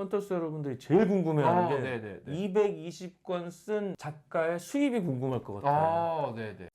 헌터스 여러분들이 제일 궁금해하는 아, 게 네네네. 220권 쓴 작가의 수입이 궁금할 것 같아요. 아, 네네.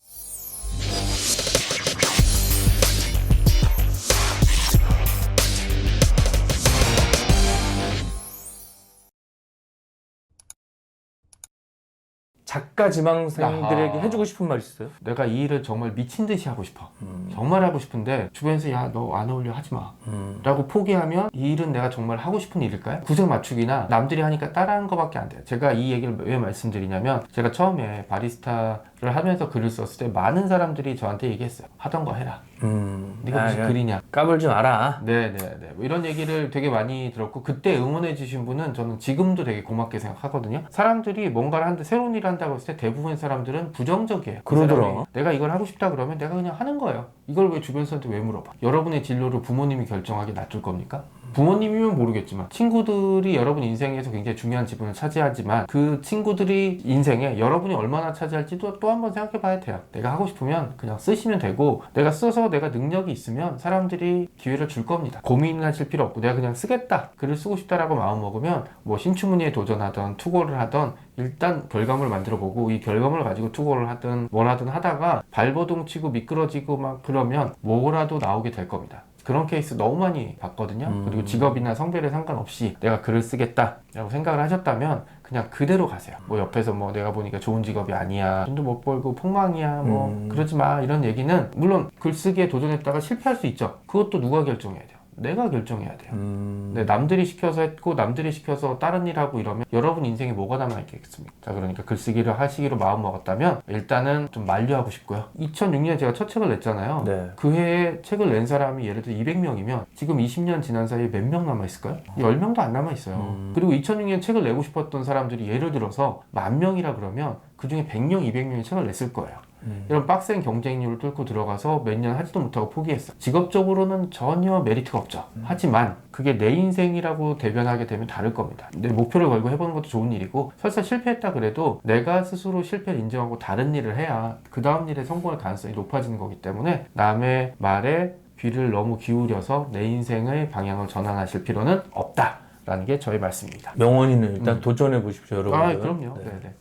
작가 지망생들에게 아하. 해주고 싶은 말 있어요? 내가 이 일을 정말 미친 듯이 하고 싶어. 음. 정말 하고 싶은데 주변에서 야 너 안 어울려 하지 마. 음. 라고 포기하면 이 일은 내가 정말 하고 싶은 일일까요? 구색 맞추기나 남들이 하니까 따라하는 것밖에 안 돼요. 제가 이 얘기를 왜 말씀드리냐면 제가 처음에 바리스타를 하면서 글을 썼을 때 많은 사람들이 저한테 얘기했어요. 하던 거 해라. 음. 네가 무슨 야, 야, 글이냐. 까불지 마라. 네네네. 뭐 이런 얘기를 되게 많이 들었고 그때 응원해 주신 분은 저는 지금도 되게 고맙게 생각하거든요. 사람들이 뭔가를 하는데 새로운 일을 한다 고 했을 때 대부분의 사람들은 부정적이에요. 그 그러더라. 내가 이걸 하고 싶다 그러면 내가 그냥 하는 거예요. 이걸 왜 주변 사람한테 왜 물어봐? 여러분의 진로를 부모님이 결정하기 놔둘 겁니까? 부모님이면 모르겠지만 친구들이 여러분 인생에서 굉장히 중요한 지분을 차지하지만 그 친구들이 인생에 여러분이 얼마나 차지할지도 또 한번 생각해 봐야 돼요. 내가 하고 싶으면 그냥 쓰시면 되고 내가 써서 내가 능력이 있으면 사람들이 기회를 줄 겁니다. 고민하실 필요 없고 내가 그냥 쓰겠다. 글을 쓰고 싶다라고 마음 먹으면 뭐 신춘문예에 도전하던 투고를 하던 일단 결과물을 만들어 보고 이 결과물을 가지고 투고를 하든 뭐라든 하다가 발버둥 치고 미끄러지고 막 그러면 뭐라도 나오게 될 겁니다. 그런 케이스 너무 많이 봤거든요. 음. 그리고 직업이나 성별에 상관없이 내가 글을 쓰겠다라고 생각을 하셨다면 그냥 그대로 가세요. 뭐 옆에서 뭐 내가 보니까 좋은 직업이 아니야. 돈도 못 벌고 폭망이야. 뭐 음. 그러지 마. 이런 얘기는 물론 글쓰기에 도전했다가 실패할 수 있죠. 그것도 누가 결정해야 돼요? 내가 결정해야 돼요. 음. 네, 남들이 시켜서 했고 남들이 시켜서 다른 일 하고 이러면 여러분 인생에 뭐가 남아 있겠습니까? 자, 그러니까 글쓰기를 하시기로 마음 먹었다면 일단은 좀 만류하고 싶고요. 2006년에 제가 첫 책을 냈잖아요. 네. 그 해에 책을 낸 사람이 예를 들어 200명이면 지금 20년 지난 사이에 몇 명 남아 있을까요? 10명도 안 남아 있어요. 음. 그리고 2006년 책을 내고 싶었던 사람들이 예를 들어서 만 명이라 그러면 그 중에 100명, 200명이 책을 냈을 거예요. 음. 이런 빡센 경쟁률을 뚫고 들어가서 몇 년 하지도 못하고 포기했어. 직업적으로는 전혀 메리트가 없죠. 하지만 그게 내 인생이라고 대변하게 되면 다를 겁니다. 내 목표를 걸고 해보는 것도 좋은 일이고 설사 실패했다 그래도 내가 스스로 실패를 인정하고 다른 일을 해야 그 다음 일에 성공할 가능성이 높아지는 거기 때문에 남의 말에 귀를 너무 기울여서 내 인생의 방향을 전환하실 필요는 없다 라는 게 저의 말씀입니다. 명언이는 일단 음. 도전해 보십시오, 여러분. 아, 그럼요. 네. 네, 네.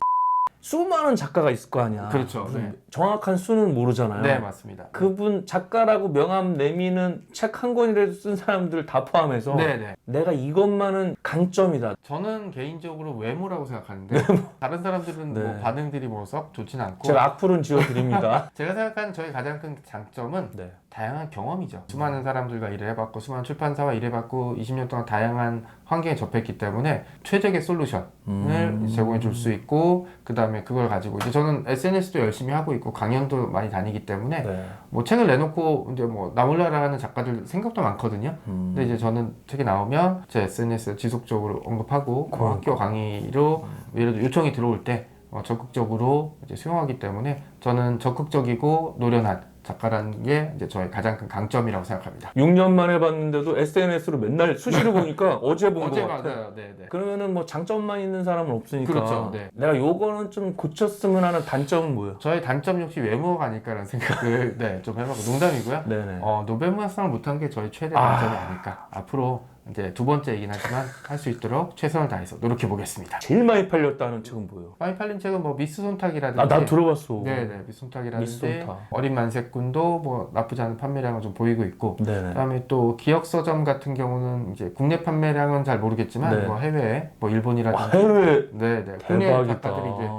수많은 작가가 있을 거 아니야. 그렇죠. 네. 정확한 수는 모르잖아요. 네, 맞습니다. 그분 작가라고 명함 내미는 책 한 권이라도 쓴 사람들 다 포함해서 네, 네. 내가 이것만은 강점이다. 저는 개인적으로 외모라고 생각하는데 다른 사람들은 네. 뭐 반응들이 뭐 썩 좋진 않고 제가 악플은 지어드립니다. 제가 생각하는 저의 가장 큰 장점은 네. 다양한 경험이죠. 수많은 사람들과 일을 해봤고 수많은 출판사와 일해봤고 20년 동안 다양한 환경에 접했기 때문에 최적의 솔루션을 음. 제공해 줄 수 있고 그 다음에 그걸 가지고 이제 저는 SNS도 열심히 하고 있고 강연도 많이 다니기 때문에 네. 뭐 책을 내놓고 이제 뭐 나몰라라 하는 작가들 생각도 많거든요. 음. 근데 이제 저는 책이 나오면 제 SNS에 지속적으로 언급하고 뭐 그러니까. 학교 강의로 예를 들어 요청이 들어올 때 어, 적극적으로 이제 수용하기 때문에 저는 적극적이고 노련한 작가라는 게 이제 저의 가장 큰 강점이라고 생각합니다. 6년 만에 봤는데도 SNS로 맨날 수시로 보니까 어제 본 것 어제 같아. 맞아요. 네, 네. 그러면은 뭐 장점만 있는 사람은 없으니까. 그렇죠, 네. 내가 요거는 좀 고쳤으면 하는 단점은 뭐예요? 저의 단점 역시 외모가 아닐까라는 생각을 네, 좀 해봤고 농담이고요. 네네. 어, 노벨문학상을 못한 게 저의 최대 아. 단점이 아닐까. 앞으로 이제 두 번째이긴 하지만 할 수 있도록 최선을 다해서 노력해 보겠습니다. 제일 많이 팔렸다는 책은 뭐예요? 많이 팔린 책은 뭐 미스 손탁이라든지 아, 나 들어봤어. 네네 미스 손탁이라든지 미스 손탁. 어린 만세꾼도 뭐 나쁘지 않은 판매량을 좀 보이고 있고 네네. 그다음에 또 기억 서점 같은 경우는 이제 국내 판매량은 잘 모르겠지만 네. 뭐 해외 뭐 와, 일본이라든지 해외 네네 국내 대박이다. 작가들이 이제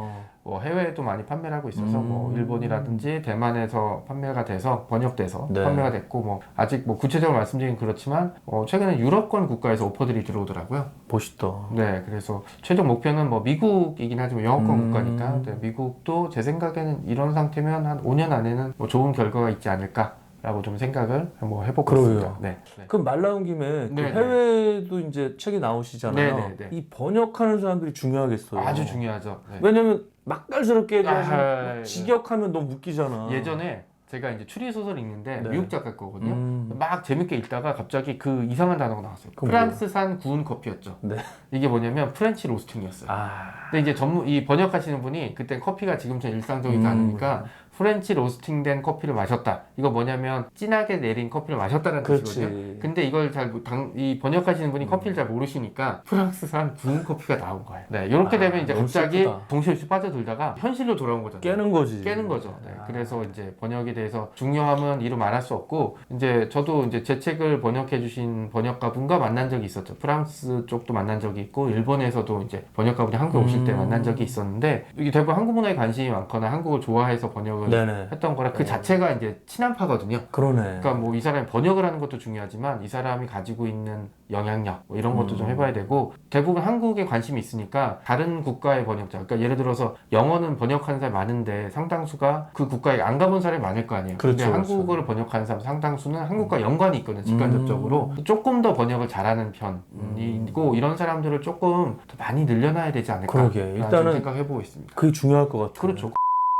뭐 해외에도 많이 판매를 하고 있어서 음. 뭐 일본이라든지 대만에서 판매가 돼서 번역돼서 네. 판매가 됐고 뭐 아직 뭐 구체적으로 말씀드리긴 그렇지만 어 최근에 유럽권 국가에서 오퍼들이 들어오더라고요. 멋있다. 네, 그래서 최종 목표는 뭐 미국이긴 하지만 영어권 음. 국가니까 네, 미국도 제 생각에는 이런 상태면 한 5년 안에는 뭐 좋은 결과가 있지 않을까 라고 좀 생각을 뭐 해보고. 있습니다. 네. 네. 그럼 말 나온 김에 그 네네. 해외도 이제 책이 나오시잖아요. 네네네. 이 번역하는 사람들이 중요하겠어요. 아주 중요하죠. 네. 왜냐면 맛깔스럽게 해줘야지 아, 막 네. 직역하면 너무 웃기잖아. 예전에 제가 이제 추리 소설 읽는데 네. 미국 작가 거거든요. 음. 막 재밌게 읽다가 갑자기 그 이상한 단어가 나왔어요. 프랑스산 구운 커피였죠. 네. 이게 뭐냐면 프렌치 로스팅이었어요. 아. 근데 이제 전문 이 번역하시는 분이 그때 커피가 지금처럼 일상적이지 음. 않으니까 프렌치 로스팅된 커피를 마셨다. 이거 뭐냐면 진하게 내린 커피를 마셨다는 뜻이거든요. 근데 이걸 잘 이 번역하시는 분이 커피를 잘 모르시니까 프랑스산 구운 커피가 나온 거예요. 네, 이렇게 아, 되면 이제 갑자기 슬프다. 정신없이 빠져들다가 현실로 돌아온 거잖아요. 깨는 거지. 깨는 거죠. 네, 아. 그래서 이제 번역에 대해서 중요함은 이루 말할 수 없고 이제 저도 이제 제 책을 번역해 주신 번역가 분과 만난 적이 있었죠. 프랑스 쪽도 만난 적이 있고 일본에서도 이제 번역가 분이 한국 에 오실 때 음. 만난 적이 있었는데 이게 대부분 한국 문화에 관심이 많거나 한국을 좋아해서 번역을 네네. 했던 거라 그 네. 자체가 이제 친한파거든요. 그러네. 그러니까 뭐 이 사람이 번역을 하는 것도 중요하지만 이 사람이 가지고 있는 영향력 뭐 이런 것도 좀 음. 해봐야 되고 대부분 한국에 관심이 있으니까 다른 국가의 번역자 그러니까 예를 들어서 영어는 번역하는 사람이 많은데 상당수가 그 국가에 안 가본 사람이 많을 거 아니에요 그렇죠, 근데 그렇죠. 한국어를 번역하는 사람 상당수는 한국과 연관이 있거든요 직간접적으로 음. 조금 더 번역을 잘하는 편이고 이런 사람들을 조금 더 많이 늘려놔야 되지 않을까 그러게. 일단은 생각해보고 있습니다 그게 중요할 것 같아. 그렇죠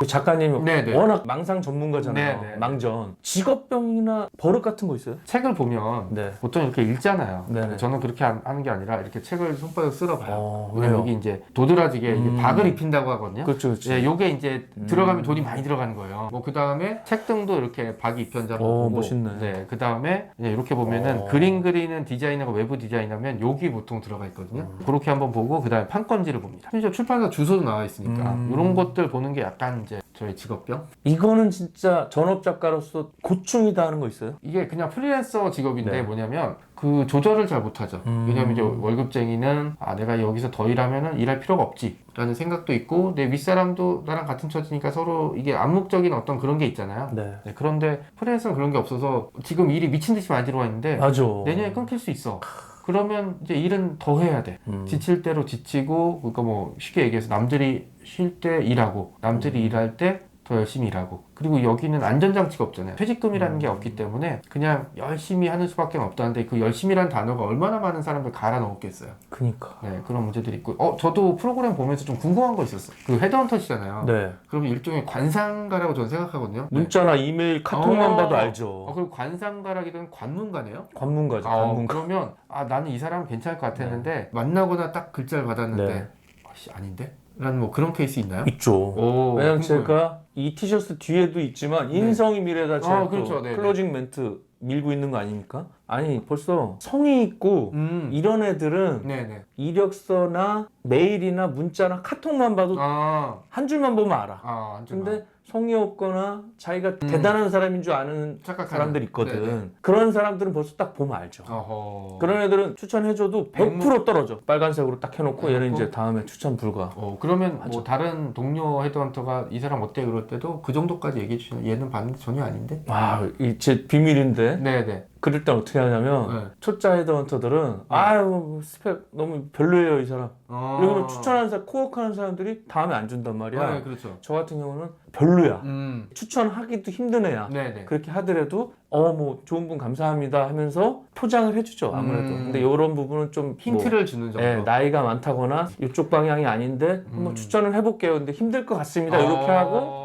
작가님이 네네. 워낙 망상 전문가잖아요. 네네. 망전. 직업병이나 버릇 같은 거 있어요? 책을 보면 네. 보통 이렇게 읽잖아요. 네네. 저는 그렇게 안- 하는 게 아니라 이렇게 책을 손바닥 쓸어 봐요. 어, 왜냐면 여기 이제 도드라지게 이게 음. 박을 입힌다고 하거든요. 그렇죠, 그렇죠. 예, 요게 이제 음. 들어가면 돈이 많이 들어가는 거예요. 뭐 그 다음에 책 등도 이렇게 박이 한번 오. 멋있네. 네, 그 다음에 이렇게 보면은 어. 그림 그리는 디자이너가 외부 디자이너면 여기 보통 들어가 있거든요. 음. 그렇게 한번 보고 그 다음에 판권지를 봅니다. 심지어 출판사 주소도 나와 있으니까 음. 이런 것들 보는 게 약간 이제 저의 직업병. 이거는 진짜 전업 작가로서 고충이다 하는 거 있어요? 이게 그냥 프리랜서 직업인데 네. 뭐냐면 그 조절을 잘 못하죠. 음. 왜냐면 이제 월급쟁이는 아 내가 여기서 더 일하면은 일할 필요가 없지라는 생각도 있고 내 윗사람도 나랑 같은 처지니까 서로 이게 암묵적인 어떤 그런 게 있잖아요. 네. 네, 그런데 프리랜서는 그런 게 없어서 지금 일이 미친 듯이 많이 들어와 있는데 맞아. 내년에 끊길 수 있어. 그러면 이제 일은 더 해야 돼. 음. 지칠 대로 지치고 그러니까 뭐 쉽게 얘기해서 남들이 쉴 때 일하고 남들이 음. 일할 때 더 열심히 일하고 그리고 여기는 안전장치가 없잖아요 퇴직금이라는 음. 게 없기 때문에 그냥 열심히 하는 수밖에 없다는데 그 열심히라는 단어가 얼마나 많은 사람들 갈아 넣었겠어요 그니까. 네 그런 문제들이 있고 어 저도 프로그램 보면서 좀 궁금한 거 있었어요 그 헤드헌터시잖아요 네. 그러면 일종의 관상가라고 저는 생각하거든요 네. 문자나 이메일, 카톡만 어. 봐도 어, 알죠. 그리고 관상가라기보다는 관문가네요 관문가죠, 아, 관문가. 그러면 아 나는 이 사람 괜찮을 것 같았는데 만나거나 딱 글자를 받았는데 네. 아씨 아닌데? 라는 뭐 그런 케이스 있나요? 있죠. 오, 왜냐면 궁금해요. 제가 이 티셔츠 뒤에도 있지만 네. 인성이 미래다 제가 아, 또 그렇죠. 네네. 클로징 멘트 밀고 있는 거 아닙니까? 아니 벌써 성이 있고 음. 이런 애들은 네네. 이력서나 메일이나 문자나 카톡만 봐도 아, 한 줄만 보면 알아. 아. 근데 성의 없거나 자기가 대단한 사람인 줄 아는 착각하는. 사람들 있거든. 음. 네네. 그런 사람들은 벌써 딱 보면 알죠. 어허. 그런 애들은 추천해줘도 100% 떨어져. 빨간색으로 딱 해놓고 얘는 해놓고. 이제 다음에 추천 불가. 어, 그러면 맞아. 뭐 다른 동료 헤드헌터가 이 사람 어때 그럴 때도 그 정도까지 얘기해 주시면 얘는 봤는데 전혀 아닌데? 아, 이제 비밀인데. 네네. 그럴 땐 어떻게 하냐면 네. 초짜 헤드헌터들은 아유 뭐 스펙 너무 별로예요 이 사람. 어. 이러면 추천하는 사람 코어하는 사람들이 다음에 안 준단 말이야. 네, 그렇죠. 저 같은 경우는 별로야. 음. 추천하기도 힘든 애야. 네네. 그렇게 하더라도 어 뭐 좋은 분 감사합니다 하면서 포장을 해주죠 아무래도. 음. 근데 이런 부분은 좀 힌트를 주는 뭐, 정도. 예, 나이가 많다거나 이쪽 방향이 아닌데 한번 음. 추천을 해볼게요. 근데 힘들 것 같습니다. 이렇게 어. 하고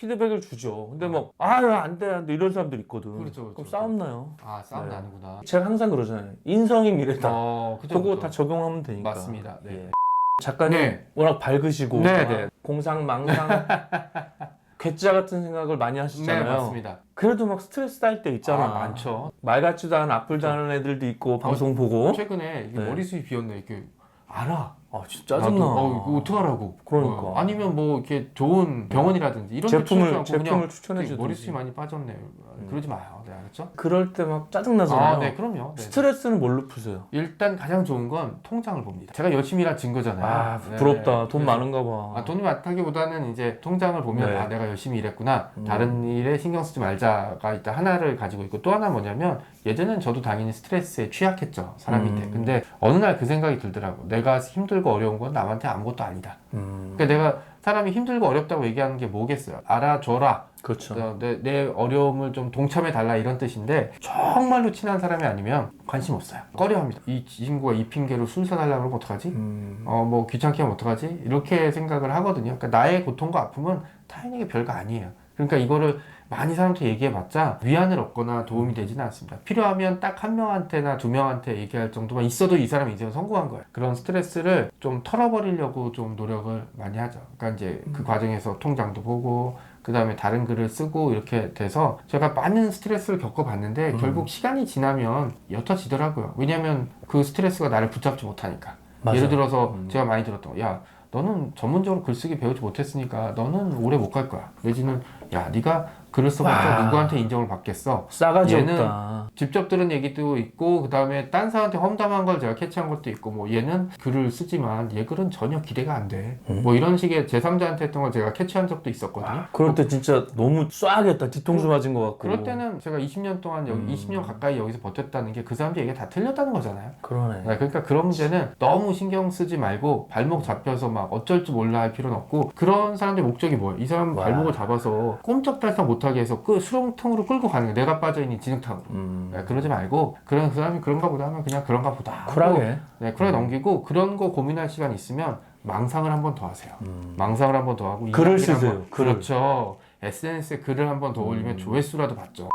피드백을 주죠. 근데 뭐 아안돼 안돼 이런 사람들 있거든. 그렇죠, 그렇죠. 럼 싸움 나요. 아, 싸움 네. 나는구나. 제가 항상 그러잖아요. 인성이 미래다. 어, 그죠, 그거 그죠. 다 적용하면 되니까. 맞습니다. 네. 예. 작가님 네. 워낙 밝으시고 네, 막 네. 공상 망상 괴짜 같은 생각을 많이 하시잖아요. 네, 맞습니다. 그래도 막 스트레스 쌓일 때 있잖아. 아, 많죠. 말 같지도 않은 악플 다는 애들도 있고 방송 보고. 최근에 이게 네. 머리숱이 비었네. 이렇게 알아. 아 진짜 짜증나. 나도, 어, 이거 어떡하라고. 그러니까. 어, 아니면 뭐 이렇게 좋은 병원이라든지 이런 데 제품을 제품을 그냥 추천해 주든지. 머리숱이 많이 빠졌네. 그러지 마요. 네, 알았죠? 그럴 때 막 짜증 나잖아요. 아, 네, 그럼요. 네. 스트레스는 뭘로 푸세요? 일단 가장 좋은 건 통장을 봅니다. 제가 열심히 일한 증거잖아요. 아 네. 부럽다. 돈 그래서- 많은가 봐. 아, 돈이 많다기보다는 이제 통장을 보면 네. 아 내가 열심히 일했구나 음. 다른 일에 신경 쓰지 말자가 일단 하나를 가지고 있고 또 하나 뭐냐면 예전엔 저도 당연히 스트레스에 취약했죠 사람인데 음. 근데 어느 날 그 생각이 들더라고 내가 힘들고 어려운 건 남한테 아무것도 아니다 음, 그러니까 내가 사람이 힘들고 어렵다고 얘기하는 게 뭐겠어요 알아줘라 그렇죠. 어, 내, 내 어려움을 좀 동참해 달라 이런 뜻인데 정말로 친한 사람이 아니면 관심 없어요 꺼려합니다 이 친구가 이 핑계로 술 사달라고 그러면 어떡하지 음, 어뭐 귀찮게 하면 어떡하지? 이렇게 생각을 하거든요. 그러니까 나의 고통과 아픔은 타인에게 별거 아니에요. 그러니까 이거를 많이 사람한테 얘기해봤자 위안을 얻거나 도움이 되지는 않습니다. 필요하면 딱 한 명한테나 두 명한테 얘기할 정도만 있어도 이 사람 인생은 성공한 거예요. 그런 스트레스를 좀 털어버리려고 좀 노력을 많이 하죠. 그러니까 이제 그 과정에서 통장도 보고 그 다음에 다른 글을 쓰고 이렇게 돼서 제가 많은 스트레스를 겪어봤는데 음. 결국 시간이 지나면 옅어지더라고요. 왜냐하면 그 스트레스가 나를 붙잡지 못하니까. 맞아. 예를 들어서 음. 제가 많이 들었던 거, 야 너는 전문적으로 글쓰기 배우지 못했으니까 너는 오래 못 갈 거야. 내지는 야 네가 써봤자 와. 누구한테 인정을 받겠어. 싸가지 얘는 없다. 직접 들은 얘기도 있고 그 다음에 딴 사람한테 험담한 걸 제가 캐치한 것도 있고 뭐 얘는 글을 쓰지만 얘 글은 전혀 기대가 안 돼. 음. 뭐 이런 식의 제3자한테 했던 걸 제가 캐치한 적도 있었거든요. 그럴 때 진짜 너무 쏴겠다. 뒤통수 맞은 것 같고. 그럴 때는 제가 20년 동안 여기 음. 20년 가까이 여기서 버텼다는 게 그 사람들 얘기가 다 틀렸다는 거잖아요. 그러네. 네, 그러니까 그런 문제는 너무 신경 쓰지 말고 발목 잡혀서 막 어쩔 줄 몰라 할 필요는 없고 그런 사람들의 목적이 뭐예요? 이 사람 와. 발목을 잡아서 꼼짝달싹 못 하게 해서 그 수렁통으로 끌고 가는 거예요. 내가 빠져있는 진흙탕으로. 음. 네, 그러지 말고 그런 그 사람이 그런가 보다 하면 그냥 그런가 보다 쿨하게. 네, 쿨하게 넘기고 그런 거 고민할 시간 있으면 망상을 한 번 더 하세요. 음. 망상을 한 번 더 하고 글을 쓰세요, 한번- 글을. 그렇죠. SNS에 글을 한 번 더 올리면 음. 조회수라도 받죠.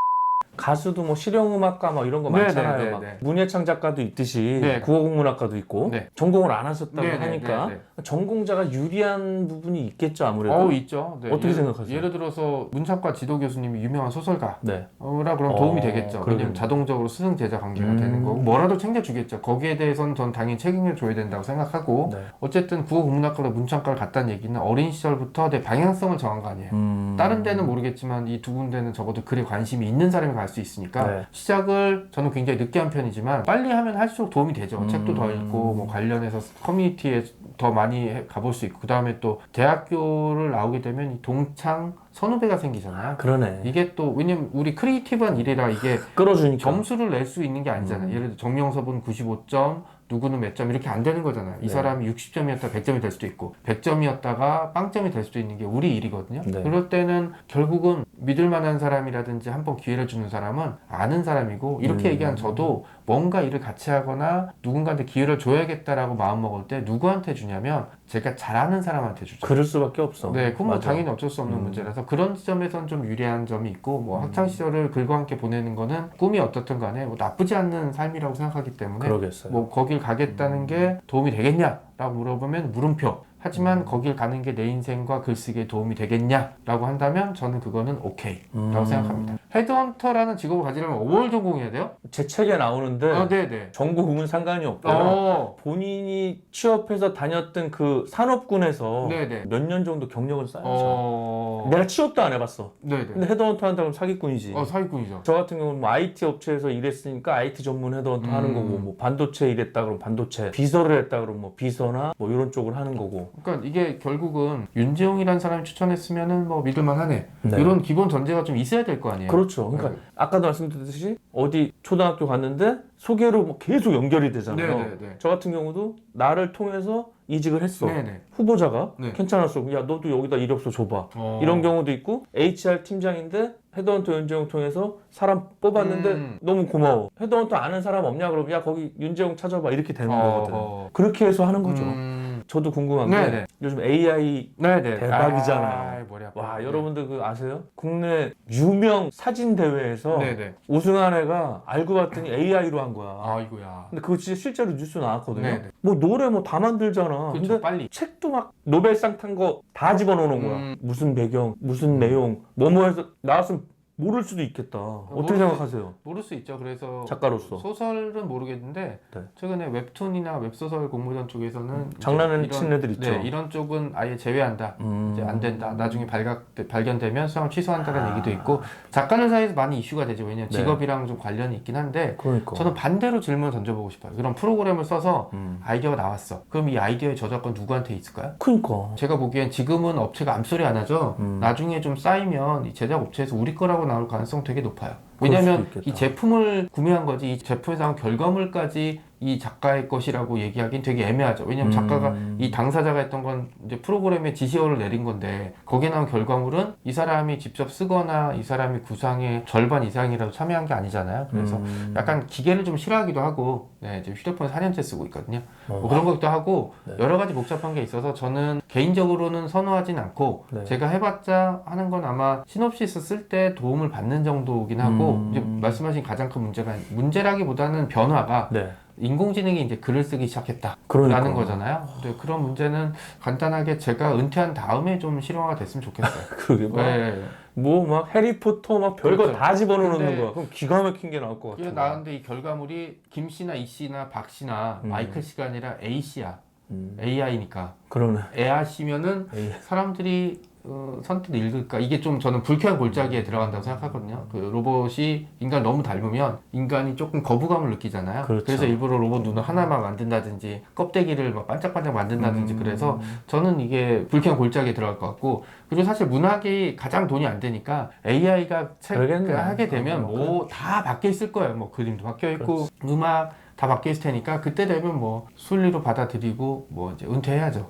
가수도 뭐 실용음악가 막 이런 거 네, 많잖아요. 네, 네, 막 네. 문예창 작가도 있듯이 네. 국어국문학과도 있고 네. 전공을 안 하셨다고 네, 네, 하니까 네, 전공자가 유리한 부분이 있겠죠 아무래도. 어 있죠. 네, 어떻게 예를- 생각하세요? 예를 들어서 문창과 지도 교수님이 유명한 소설가 네. 라 그럼 어, 도움이 되겠죠. 그러겠네. 왜냐면 자동적으로 스승 제자 관계가 음. 되는 거고 뭐라도 챙겨주겠죠. 거기에 대해서는 전 당연히 책임을 져야 된다고 생각하고 네. 어쨌든 국어 국문학과로 문창과를 갔다는 얘기는 어린 시절부터 내 방향성을 정한 거 아니에요. 음. 다른 데는 모르겠지만 이 두 군데는 적어도 글에 관심이 있는 사람이 갈수 있으니까 네. 시작을 저는 굉장히 늦게 한 편이지만 빨리 하면 할수록 도움이 되죠. 음. 책도 더 읽고 뭐 관련해서 커뮤니티에 더 많이 해- 가볼 수 있고 그 다음에 또 대학교를 나오게 되면 이 동창 선후배가 생기잖아요. 그러네. 이게 또 왜냐면 우리 크리에이티브한 일이라 이게 끌어주니까. 점수를 낼 수 있는 게 아니잖아요. 음. 예를 들어 정명섭은 95점, 누구는 몇 점 이렇게 안 되는 거잖아요. 이 네. 사람이 60점이었다 100점이 될 수도 있고 100점이었다가 빵점이 될 수도 있는 게 우리 일이거든요. 네. 그럴 때는 결국은 믿을 만한 사람이라든지 한번 기회를 주는 사람은 아는 사람이고 이렇게 음. 얘기한 저도 뭔가 일을 같이 하거나 누군가한테 기회를 줘야겠다라고 마음 먹을 때 누구한테 주냐면 제가 잘하는 사람한테 주죠. 그럴 수밖에 없어. 네, 그건 뭐. 당연히 어쩔 수 없는 음. 문제라서 그런 지점에선 좀 유리한 점이 있고 뭐 학창 시절을 글과 함께 보내는 거는 꿈이 어떻든 간에 뭐 나쁘지 않는 삶이라고 생각하기 때문에 그러겠어요. 뭐 거길 가겠다는 게 도움이 되겠냐라고 물어보면 물음표. 하지만 음. 거길 가는 게 내 인생과 글쓰기에 도움이 되겠냐라고 한다면 저는 그거는 오케이라고 음. 생각합니다. 헤드헌터라는 직업을 가지려면 뭘 전공해야 돼요? 제 책에 나오는데 아, 네, 네. 전국은 상관이 없고요. 어, 본인이 취업해서 다녔던 그 산업군에서 네, 네. 몇년 정도 경력을 쌓아서 어, 내가 취업도 안 해봤어. 네, 네. 근데 헤드헌터 한다면 사기꾼이지. 어, 사기꾼이죠. 저 같은 경우는 뭐 IT 업체에서 일했으니까 IT 전문 헤드헌터 음. 하는 거고 뭐 반도체 일했다 그러면 반도체 비서를 했다 그러면 뭐 비서나 뭐 이런 쪽을 하는 거고 그러니까 이게 결국은 윤재용이라는 사람이 추천했으면은 뭐 믿을만 하네. 네. 이런 기본 전제가 좀 있어야 될 거 아니에요. 그렇죠 그러니까 네. 아까도 말씀드렸듯이 어디 초등학교 갔는데 소개로 뭐 계속 연결이 되잖아요 네 네 네. 저 같은 경우도 나를 통해서 이직을 했어 네 네. 후보자가 네. 괜찮았어 야 너도 여기다 이력서 줘봐 어. 이런 경우도 있고 HR 팀장인데 헤드헌터 윤재용 통해서 사람 뽑았는데 음. 너무 고마워 헤드헌터 아는 사람 없냐 그러면 야 거기 윤재용 찾아봐 이렇게 되는 거거든 어. 그렇게 해서 하는 거죠 음. 저도 궁금한 네네. 게 요즘 AI 네네. 대박이잖아요. 아, 머리 아파. 와 네. 여러분들 그 아세요? 국내 유명 사진 대회에서 네네. 우승한 애가 알고 봤더니 AI로 한 거야. 아이고야. 근데 그거 진짜 실제로 뉴스 나왔거든요. 네네. 뭐 노래 뭐 다 만들잖아. 그렇죠. 근데 빨리. 책도 막 노벨상 탄 거 다 집어넣는 거야. 음. 무슨 배경, 무슨 내용, 뭐뭐 해서 나왔으면 모를 수도 있겠다. 어떻게 모를 수- 생각하세요? 모를 수 있죠. 그래서 작가로서. 소설은 모르겠는데 네. 최근에 웹툰이나 웹소설 공모전 쪽에서는 이제 장난을 이런- 치는 애들 있죠. 네, 이런 쪽은 아예 제외한다. 음. 이제 안 된다. 나중에 발각 발견되면 수상을 취소한다는 아. 얘기도 있고 작가들 사이에서 많이 이슈가 되죠. 왜냐면 네. 직업이랑 좀 관련이 있긴 한데 그러니까. 저는 반대로 질문 을 던져보고 싶어요. 그런 프로그램을 써서 음. 아이디어가 나왔어. 그럼 이 아이디어의 저작권 누구한테 있을까요? 그러니까. 제가 보기엔 지금은 업체가 암소리 안 하죠. 음. 나중에 좀 쌓이면 이 제작 업체에서 우리 거라고 나올 가능성 되게 높아요. 왜냐하면. 이 제품을 구매한 거지 이 제품에서 나온 결과물까지 이 작가의 것이라고 얘기하기는 되게 애매하죠. 왜냐면 작가가 음. 이 당사자가 했던 건 이제 프로그램에 지시어를 내린 건데 거기에 나온 결과물은 이 사람이 직접 쓰거나 이 사람이 구상의 절반 이상이라도 참여한 게 아니잖아요. 그래서 음. 약간 기계를 좀 싫어하기도 하고 네, 이제 휴대폰 4년째 쓰고 있거든요. 어. 뭐 그런 것도 하고 네. 여러 가지 복잡한 게 있어서 저는 개인적으로는 선호하진 않고 네. 제가 해봤자 하는 건 아마 시놉시스 쓸 때 도움을 받는 정도긴 하고 음. 말씀하신 가장 큰 문제가 문제라기보다는 변화가 네. 인공지능이 이제 글을 쓰기 시작했다. 그러니까. 라는 거잖아요. 근데 그런 문제는 간단하게 제가 은퇴한 다음에 좀 실용화가 됐으면 좋겠어요. 그러게 뭐, 네. 뭐막 해리포터 막 별거 그렇죠. 다 집어넣는 거야. 그럼 기가 막힌 게 나올 것 이게 같아. 나왔는데 이 결과물이 김 씨나 이 씨나 박 씨나 음. 마이클 씨가 아니라 A 씨야. 음. AI니까. 그러네. 에아 씨면은. 사람들이 어, 선뜻 읽을까? 이게 좀 저는 불쾌한 골짜기에 들어간다고 생각하거든요. 그 로봇이 인간 너무 닮으면 인간이 조금 거부감을 느끼잖아요. 그렇죠. 래서 일부러 로봇 눈을 하나만 만든다든지 껍데기를 막 반짝반짝 만든다든지 음. 그래서 저는 이게 불쾌한 골짜기에 들어갈 것 같고 그리고 사실 문학이 가장 돈이 안 되니까 AI가 그러겠네. 하게 되면 어, 뭐다 바뀌어 있을 거예요. 뭐 그림도 바뀌어 있고 음악 다 바뀌어 있을 테니까 그때 되면 뭐 순리로 받아들이고 뭐 이제 은퇴해야죠.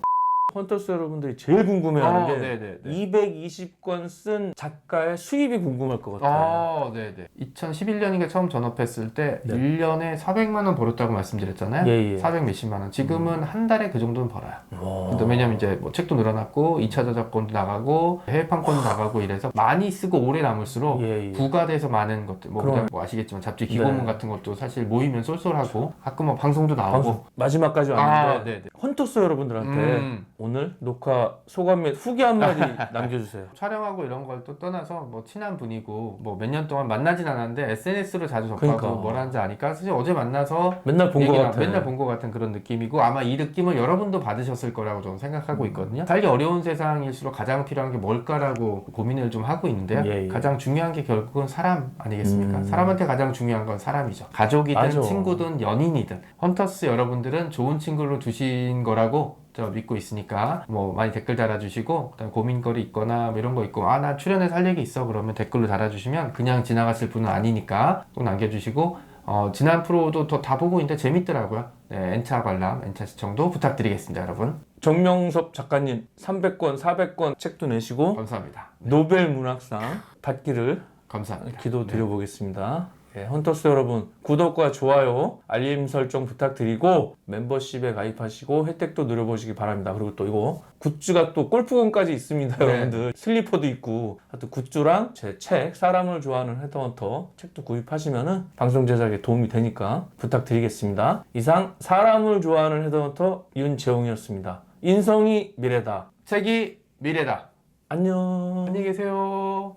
헌터스 여러분들이 제일 궁금해하는 어, 게 네네네. 220권 쓴 작가의 수입이 궁금할 것 같아요. 아, 네네. 2011년인가 처음 전업했을 때 네. 1년에 400만 원 벌었다고 말씀드렸잖아요. 예, 예. 400 몇십만 원. 지금은 한 달에 그 정도는 벌어요. 와. 근데 왜냐면 이제 뭐 책도 늘어났고 2차 저작권도 나가고 해외 판권도 나가고 이래서 많이 쓰고 오래 남을수록 예, 예. 부가돼서 많은 것들 뭐, 그럼- 그다음에 뭐 아시겠지만 잡지 기고문 네. 같은 것도 사실 모이면 쏠쏠하고 가끔 뭐 방송도 나오고 방송 마지막까지 아, 왔는데 네네. 헌터스 여러분들한테 음. 오늘 녹화 소감 및 후기 한마디 남겨주세요. 촬영하고 이런 걸 또 떠나서 뭐 친한 분이고 뭐 몇 년 동안 만나진 않았는데 SNS로 자주 접하고 그러니까. 뭘 하는지 아니까 사실 어제 만나서 맨날 본 것 얘기나- 같아. 맨날 본 것 같은 그런 느낌이고 아마 이 느낌을 여러분도 받으셨을 거라고 저는 생각하고 음. 있거든요. 살기 어려운 세상일수록 가장 필요한 게 뭘까라고 고민을 좀 하고 있는데요. 예, 예. 가장 중요한 게 결국은 사람 아니겠습니까? 음. 사람한테 가장 중요한 건 사람이죠. 가족이든 맞아. 친구든 연인이든 헌터스 여러분들은 좋은 친구를 두신 거라고 저 믿고 있으니까 뭐 많이 댓글 달아주시고 그다음 고민거리 있거나 뭐 이런 거 있고 아 나 출연해서 할 얘기 있어 그러면 댓글로 달아주시면 그냥 지나갔을 분은 아니니까 또 남겨주시고 어, 지난 프로도 더 다 보고 있는데 재밌더라고요. 네, N차 관람, N차 시청도 부탁드리겠습니다, 여러분. 정명섭 작가님 300권, 400권 책도 내시고 감사합니다. 노벨 문학상 받기를 감사합니다. 기도 드려보겠습니다. 예, 헌터스 여러분 구독과 좋아요, 알림 설정 부탁드리고 멤버십에 가입하시고 혜택도 누려보시기 바랍니다. 그리고 또 이거 굿즈가 또 골프공까지 있습니다, 네. 여러분들. 슬리퍼도 있고 하여튼 굿즈랑 제 책 사람을 좋아하는 헤드헌터 책도 구입하시면은 방송 제작에 도움이 되니까 부탁드리겠습니다. 이상 사람을 좋아하는 헤드헌터 윤재홍이었습니다. 인성이 미래다. 책이 미래다. 안녕. 안녕히 계세요.